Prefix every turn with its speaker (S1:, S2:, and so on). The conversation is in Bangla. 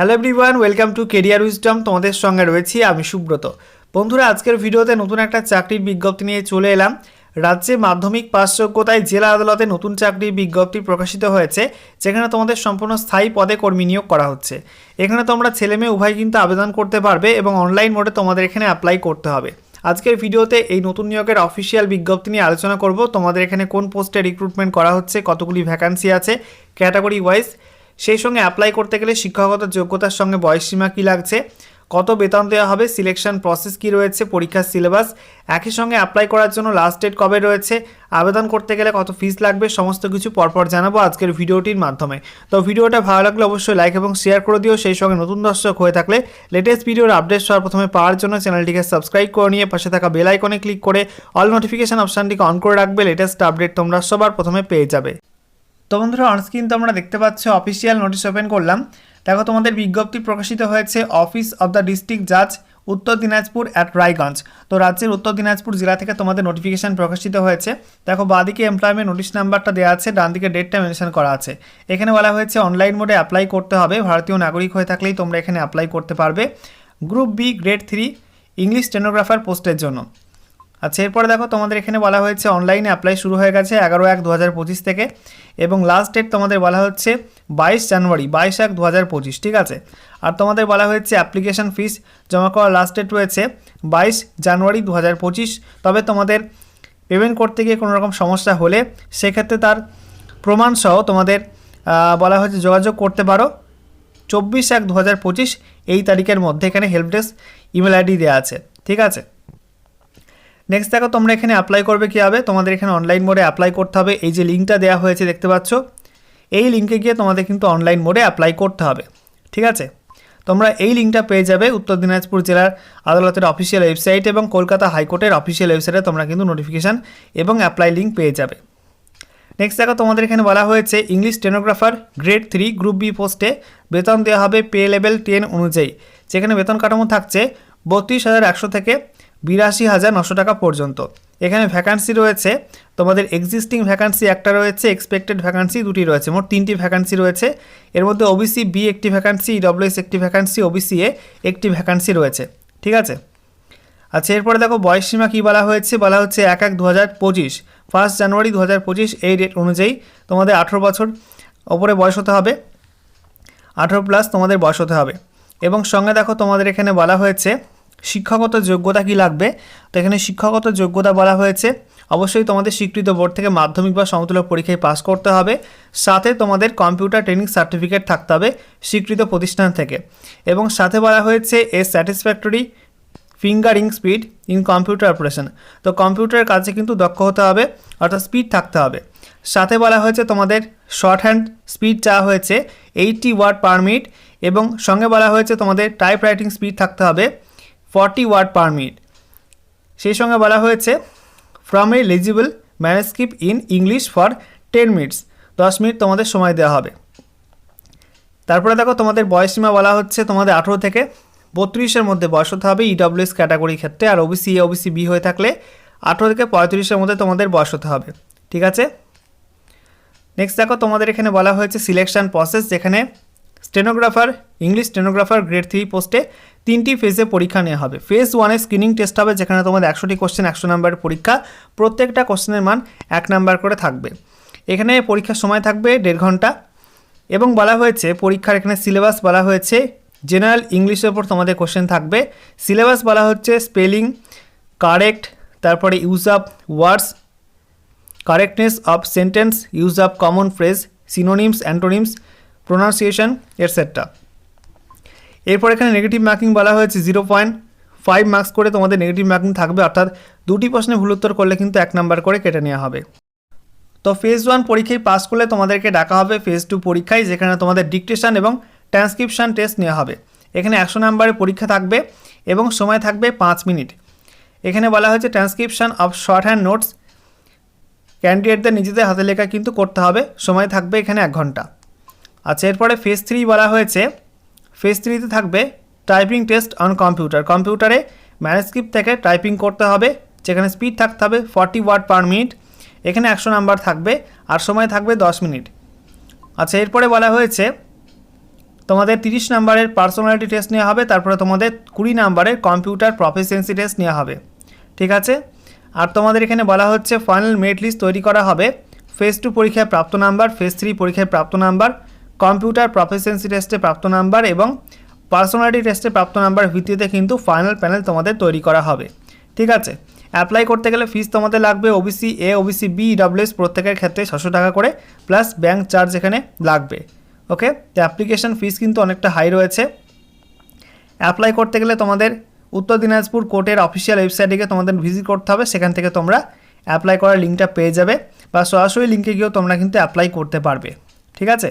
S1: Hello everyone welcome to career wisdom তোমাদের সঙ্গে রয়েছি আমি সুব্রত। বন্ধুরা, আজকের ভিডিওতে নতুন একটা চাকরির বিজ্ঞপ্তি নিয়ে চলে এলাম। রাজ্যে মাধ্যমিক পাস যোগ্যতায় জেলা আদালতে নতুন চাকরির বিজ্ঞপ্তি প্রকাশিত হয়েছে, যেখানে তোমাদের সম্পূর্ণ স্থায়ী পদে কর্মী নিয়োগ করা হচ্ছে। এখানে তোমরা ছেলে মেয়ে উভয় কিন্তু আবেদন করতে পারবে এবং অনলাইন মোডে তোমাদের এখানে অ্যাপ্লাই করতে হবে। আজকের ভিডিওতে এই নতুন নিয়োগের অফিসিয়াল বিজ্ঞপ্তি নিয়ে আলোচনা করব। তোমাদের এখানে কোন পোস্টে রিক্রুটমেন্ট করা হচ্ছে, কতগুলি ভ্যাকান্সি আছে ক্যাটাগরি ওয়াইজ সেই সঙ্গে অ্যাপ্লাই করতে গেলে শিক্ষাগত যোগ্যতার সঙ্গে বয়সসীমা কী লাগছে? কত বেতন দেওয়া হবে? সিলেকশন প্রসেস কী রয়েছে? পরীক্ষার সিলেবাস একই সঙ্গে অ্যাপ্লাই করার জন্য লাস্ট ডেট কবে রয়েছে? আবেদন করতে গেলে কত ফিস লাগবে? সমস্ত কিছু পরপর জানাব আজকের ভিডিওটির মাধ্যমে। তো ভিডিওটা ভালো লাগলে অবশ্যই লাইক এবং শেয়ার করে দিও। সেই সঙ্গে নতুন দর্শক হয়ে থাকলে লেটেস্ট ভিডিওর আপডেট সবার প্রথমে পাওয়ার জন্য চ্যানেলটিকে সাবস্ক্রাইব করে নিয়ে পাশে থাকা বেল আইকনে ক্লিক করে অল নোটিফিকেশান অপশানটিকে অন করে রাখবে। লেটেস্ট আপডেট তোমরা সবার প্রথমে পেয়ে যাবে। তো বন্ধুরা অনস্ক্রিন তোমরা দেখতে পাচ্ছ অফিসিয়াল নোটিশ ওপেন করলাম। দেখো, তোমাদের বিজ্ঞপ্তি প্রকাশিত হয়েছে অফিস অফ দ্য ডিস্ট্রিক্ট জাজ উত্তর দিনাজপুর অ্যাট রায়গঞ্জ তো রাজ্যের উত্তর দিনাজপুর জেলা থেকে তোমাদের নোটিফিকেশান প্রকাশিত হয়েছে। দেখো, বাদিকে এমপ্লয়মেন্ট নোটিশ নাম্বারটা দেওয়া আছে ডান দিকে ডেটটা মেনশন করা আছে। এখানে বলা হয়েছে অনলাইন মোডে অ্যাপ্লাই করতে হবে। ভারতীয় নাগরিক হয়ে থাকলেই তোমরা এখানে অ্যাপ্লাই করতে পারবে। Group B grade three English stenographer পোস্টের জন্য। আচ্ছা এরপরে দেখো, তোমাদের এখানে বলা হয়েছে অনলাইনে অ্যাপ্লাই শুরু হয়ে গেছে এগারো এক দু থেকে এবং লাস্ট ডেট তোমাদের বলা হচ্ছে বাইশ জানুয়ারি, বাইশ এক দু ঠিক আছে? আর তোমাদের বলা হয়েছে অ্যাপ্লিকেশন ফিস জমা করার লাস্ট ডেট রয়েছে বাইশ জানুয়ারি দু হাজার পঁচিশ। তবে তোমাদের পেমেন্ট করতে গিয়ে কোনো রকম সমস্যা হলে সেক্ষেত্রে তার প্রমাণসহ তোমাদের বলা হয়েছে যোগাযোগ করতে পারো। চব্বিশ এক দু এই তারিখের মধ্যে এখানে হেল্প ডেস্ক ইমেল আইডি দেওয়া আছে, ঠিক আছে? নেক্সট দেখো, তোমরা এখানে অ্যাপ্লাই করবে কী হবে তোমাদের এখানে অনলাইন মোডে অ্যাপ্লাই করতে হবে। এই যে লিঙ্কটা দেওয়া হয়েছে, দেখতে পাচ্ছ? এই লিঙ্কে গিয়ে তোমাদের কিন্তু অনলাইন মোডে অ্যাপ্লাই করতে হবে। ঠিক আছে? তোমরা এই লিঙ্কটা পেয়ে যাবে উত্তর দিনাজপুর জেলার আদালতের অফিসিয়াল ওয়েবসাইট এবং কলকাতা হাইকোর্টের অফিসিয়াল ওয়েবসাইটে তোমরা কিন্তু নোটিফিকেশান এবং অ্যাপ্লাই লিঙ্ক পেয়ে যাবে। নেক্সট দেখো, তোমাদের এখানে বলা হয়েছে English stenographer grade three group B পোস্টে বেতন দেওয়া হবে পে লেভেল টেন অনুযায়ী। যেখানে বেতন কাঠামো থাকছে বত্রিশ হাজার একশো থেকে বিরাশি হাজার নশো টাকা পর্যন্ত। এখানে ভ্যাকান্সি রয়েছে। তোমাদের এক্সিস্টিং ভ্যাকান্সি একটা রয়েছে এক্সপেক্টেড ভ্যাকান্সি দুটি রয়েছে। মোট তিনটি ভ্যাকান্সি রয়েছে। এর মধ্যে ওবিসি বি একটি ভ্যাকান্সি ইডব্লিউএস একটি ভ্যাকান্সি ওবিসি এ একটি ভ্যাকান্সি রয়েছে। ঠিক আছে? আচ্ছা এরপরে দেখো বয়স সীমা কী বলা হয়েছে? বলা হচ্ছে এক এক দু হাজার পঁচিশ। ফার্স্ট জানুয়ারি দু হাজার পঁচিশ, এই ডেট অনুযায়ী তোমাদের আঠেরো বছর ওপরে বয়স হতে হবে। আঠেরো প্লাস তোমাদের বয়স হতে হবে। এবং সঙ্গে দেখো তোমাদের এখানে বলা হয়েছে শিক্ষাগত যোগ্যতা কি লাগবে? তো এখানে শিক্ষাগত যোগ্যতা বলা হয়েছে। অবশ্যই তোমাদের স্বীকৃত বোর্ড থেকে মাধ্যমিক বা সমতুল্য পরীক্ষায় পাস করতে হবে। সাথে তোমাদের কম্পিউটার ট্রেনিং সার্টিফিকেট থাকতে হবে স্বীকৃত প্রতিষ্ঠান থেকে। এবং সাথে বলা হয়েছে, a satisfactory fingering speed in computer operation তো কম্পিউটারের কাছে কিন্তু দক্ষ হতে হবে, অর্থাৎ স্পিড থাকতে হবে। সাথে বলা হয়েছে, তোমাদের শর্ট হ্যান্ড স্পিড চাওয়া হয়েছে এইটটি ওয়ার্ড পার মিনিট এবং সঙ্গে বলা হয়েছে, তোমাদের টাইপ রাইটিং স্পিড থাকতে হবে। Forty word per minute. সেই সঙ্গে বলা হয়েছে from a legible manuscript in English for ten minutes দশ মিনিট তোমাদের সময় দেওয়া হবে। তারপরে দেখো, তোমাদের বয়সসীমা বলা হচ্ছে তোমাদের আঠেরো থেকে বত্রিশের মধ্যে বয়স হতে হবে ইডব্লিউএস ক্যাটাগরির ক্ষেত্রে, আর ওবিসি এ ওবিসি বি হয়ে থাকলে আঠেরো থেকে পঁয়ত্রিশের মধ্যে তোমাদের বয়স হতে হবে। ঠিক আছে? নেক্সট দেখো, তোমাদের এখানে বলা হয়েছে সিলেকশন প্রসেস যেখানে stenographer English stenographer grade three পোস্টে তিনটি ফেজে পরীক্ষা নেওয়া হবে। ফেজ ওয়ানে স্ক্রিনিং টেস্ট হবে, যেখানে তোমাদের একশোটি কোশ্চেন একশো নাম্বারের পরীক্ষা। প্রত্যেকটা কোশ্চেনের মান এক নাম্বার করে থাকবে। এখানে পরীক্ষার সময় থাকবে দেড় ঘণ্টা। এবং বলা হয়েছে, পরীক্ষার এখানে সিলেবাস বলা হয়েছে জেনারেল ইংলিশের ওপর তোমাদের কোশ্চেন থাকবে। সিলেবাস বলা হচ্ছে স্পেলিং কারেক্ট তারপরে use of words correctness of sentence use of common phrase synonyms antonyms pronunciation etcetera এরপর এখানে নেগেটিভ মার্কিং বলা হয়েছে জিরো পয়েন্ট ফাইভ মার্কস করে তোমাদের নেগেটিভ মার্কিং থাকবে, অর্থাৎ দুটি প্রশ্নে ভুল উত্তর করলে কিন্তু এক নাম্বার করে কেটে নেওয়া হবে। তো ফেজ ওয়ান পরীক্ষায় পাস করলে তোমাদেরকে ডাকা হবে ফেজ টু পরীক্ষায়, যেখানে তোমাদের ডিকটেশন এবং ট্রান্সক্রিপশন টেস্ট নেওয়া হবে। এখানে একশো নাম্বারের পরীক্ষা থাকবে এবং সময় থাকবে পাঁচ মিনিট এখানে বলা হয়েছে transcription of short hand notes ক্যান্ডিডেটদের নিজেদের হাতে লেখা কিন্তু করতে হবে, সময় থাকবে এখানে এক ঘণ্টা। আচ্ছা এরপরে ফেজ থ্রি বলা হয়েছে ফেজ থ্রিতে থাকবে টাইপিং টেস্ট অন কম্পিউটার। কম্পিউটারে ম্যানেস্ক্রিপ্ট থেকে টাইপিং করতে হবে, যেখানে স্পিড থাকতে হবে ফর্টি ওয়ার্ড পার মিনিট। এখানে একশো নাম্বার থাকবে আর সময় থাকবে দশ মিনিট। আচ্ছা এরপরে বলা হয়েছে, তোমাদের তিরিশ নাম্বারের পার্সোনালিটি টেস্ট নেওয়া হবে, তারপরে তোমাদের কুড়ি নাম্বারের কম্পিউটার প্রফিসিয়েন্সি টেস্ট নেওয়া হবে। ঠিক আছে? আর তোমাদের এখানে বলা হচ্ছে, ফাইনাল মেরিট লিস্ট তৈরি করা হবে। ফেজ টু পরীক্ষায় প্রাপ্ত নাম্বার, ফেজ থ্রি পরীক্ষায় প্রাপ্ত নাম্বার কম্পিউটার প্রফিসিয়েন্সি টেস্টে প্রাপ্ত নাম্বার এবং পার্সোনালিটি টেস্টে প্রাপ্ত নাম্বার ভিত্তিতে কিন্তু ফাইনাল প্যানেল তোমাদের তৈরি করা হবে। ঠিক আছে? অ্যাপ্লাই করতে গেলে ফিস তোমাদের লাগবে OBC A OBC B WS প্রত্যেকের ক্ষেত্রে ছশো টাকা করে, প্লাস ব্যাঙ্ক চার্জ এখানে লাগবে। ওকে? তো অ্যাপ্লিকেশন ফিস কিন্তু অনেকটা হাই রয়েছে। অ্যাপ্লাই করতে গেলে তোমাদের উত্তর দিনাজপুর কোর্টের অফিসিয়াল ওয়েবসাইটে গিয়ে তোমাদের ভিজিট করতে হবে। সেখান থেকে তোমরা অ্যাপ্লাই করার লিঙ্কটা পেয়ে যাবে বা সরাসরি লিঙ্কে গিয়েও তোমরা কিন্তু অ্যাপ্লাই করতে পারবে। ঠিক আছে?